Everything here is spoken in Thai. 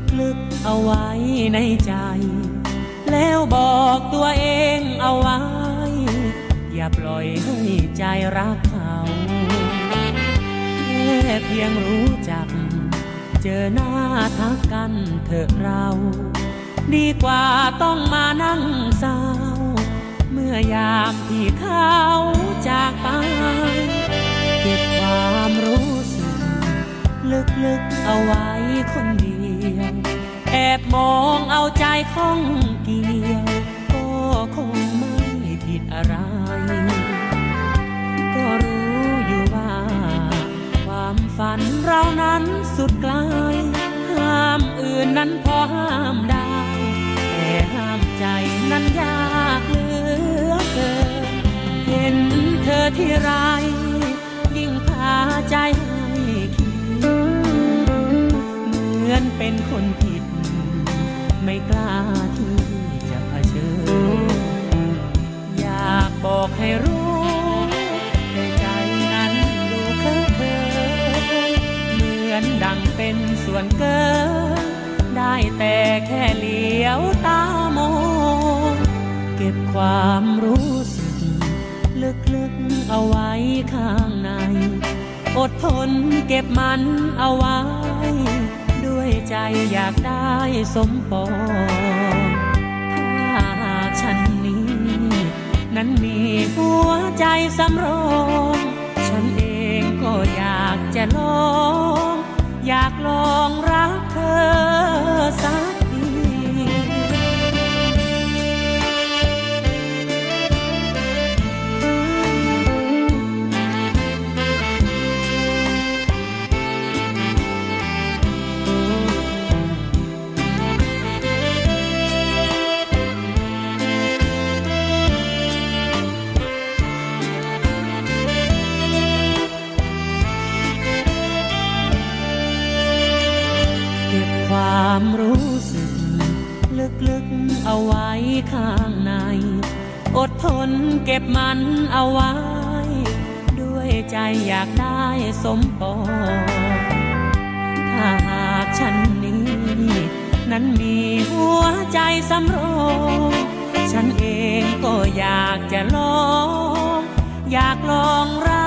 ามรู้สึกลึกๆเอาไว้ในใจ แล้วบอกตัวเองเอาไว้ อย่าปล่อยให้ใจรักเขาแค่เพียงรู้จัก เจอหน้าทักกันเถอะเรา ดีกว่าต้องมานั่งเศร้า เมื่อยามที่เขาจากไป เก็บความรู้สึก ลึกๆเอาไว้คนเดียว แอบมองเอาใจข้องเกี่ยว ก็คงไม่ผิดอะไร ก็รู้อยู่ว่า ความฝันเรานั้นสุดไกล ห้ามอื่นนั้นพอห้ามได้ แต่ห้ามใจนั้นยากเหลือเกิน เห็นเธอที่ไร เป็นคนผิด ไม่กล้าที่จะเผชิญ อยากบอกให้รู้แต่ใจนั้นดูเคอะเขินเหมือนดังเป็นส่วนเกิน ได้แต่แค่เหลียวตามองเก็บความรู้สึก ลึกๆเอาไว้ข้างใน อดทนเก็บมันเอาไว้ ใจอยากได้สมปอง ถ้าฉันนี้ นั้นมีหัวใจสำรองฉันเองก็อยากจะลอง อยากลองรักเธอสัก ข้างใน อดทนเก็บมันเอาไว้ ด้วยใจอยากได้สมปองถ้าหากฉันนี้ นั้นมีหัวใจสำรองฉันเองก็อยากจะลอง อยากลองรัก